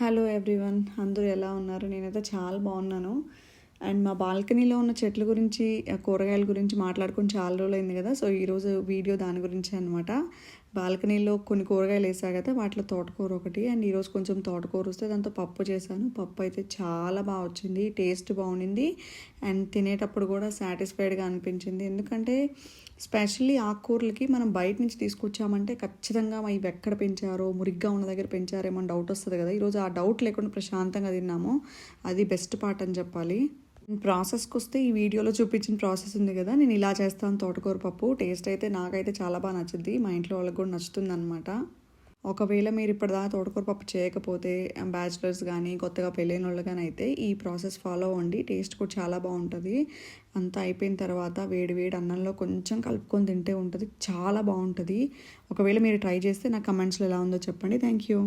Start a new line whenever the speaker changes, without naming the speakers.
Hello everyone అందరూ ఎలా ఉన్నారు? నేనైతే చాలా బాగున్నాను. అండ్ మా బాల్కనీలో ఉన్న చెట్ల గురించి కూరగాయల గురించి మాట్లాడుకుని చాలా రోజులు అయింది కదా. సో ఈరోజు వీడియో దాని గురించి అనమాట బాల్కనీలో కొన్ని కూరగాయలు వేసా కదా వాటిలో తోటకూర ఒకటి. అండ్ ఈరోజు కొంచెం తోటకూర వస్తే దాంతో పప్పు చేశాను. పప్పు అయితే చాలా బాగా వచ్చింది. టేస్ట్ బాగుండింది. అండ్ తినేటప్పుడు కూడా సాటిస్ఫైడ్గా అనిపించింది. ఎందుకంటే స్పెషల్లీ ఆకుకూరలకి మనం బయట నుంచి తీసుకొచ్చామంటే ఖచ్చితంగా ఇవి ఎక్కడ పెంచారో మురిగ్గా ఉన్న దగ్గర పెంచారేమో డౌట్ వస్తుంది కదా. ఈరోజు ఆ డౌట్ లేకుండా ప్రశాంతంగా తిన్నాము. అది బెస్ట్ పార్ట్ అని చెప్పాలి. ప్రాసెస్కి వస్తే ఈ వీడియోలో చూపించిన ప్రాసెస్ ఉంది కదా నేను ఇలా చేస్తాను తోటకూర పప్పు. టేస్ట్ అయితే నాకైతే చాలా బాగా నచ్చుద్ది. మా ఇంట్లో వాళ్ళకి కూడా నచ్చుతుంది అనమాట ఒకవేళ మీరు ఇప్పటిదాకా తోటకూర పప్పు చేయకపోతే బ్యాచిలర్స్ కానీ కొత్తగా పెళ్ళైన వాళ్ళు కానీ అయితే ఈ ప్రాసెస్ ఫాలో అవ్వండి. టేస్ట్ కూడా చాలా బాగుంటుంది. అంతా అయిపోయిన తర్వాత వేడి వేడి అన్నంలో కొంచెం కలుపుకొని తింటే ఉంటుంది. చాలా బాగుంటుంది. ఒకవేళ మీరు ట్రై చేస్తే నా కమెంట్స్లో ఎలా ఉందో చెప్పండి. Thank you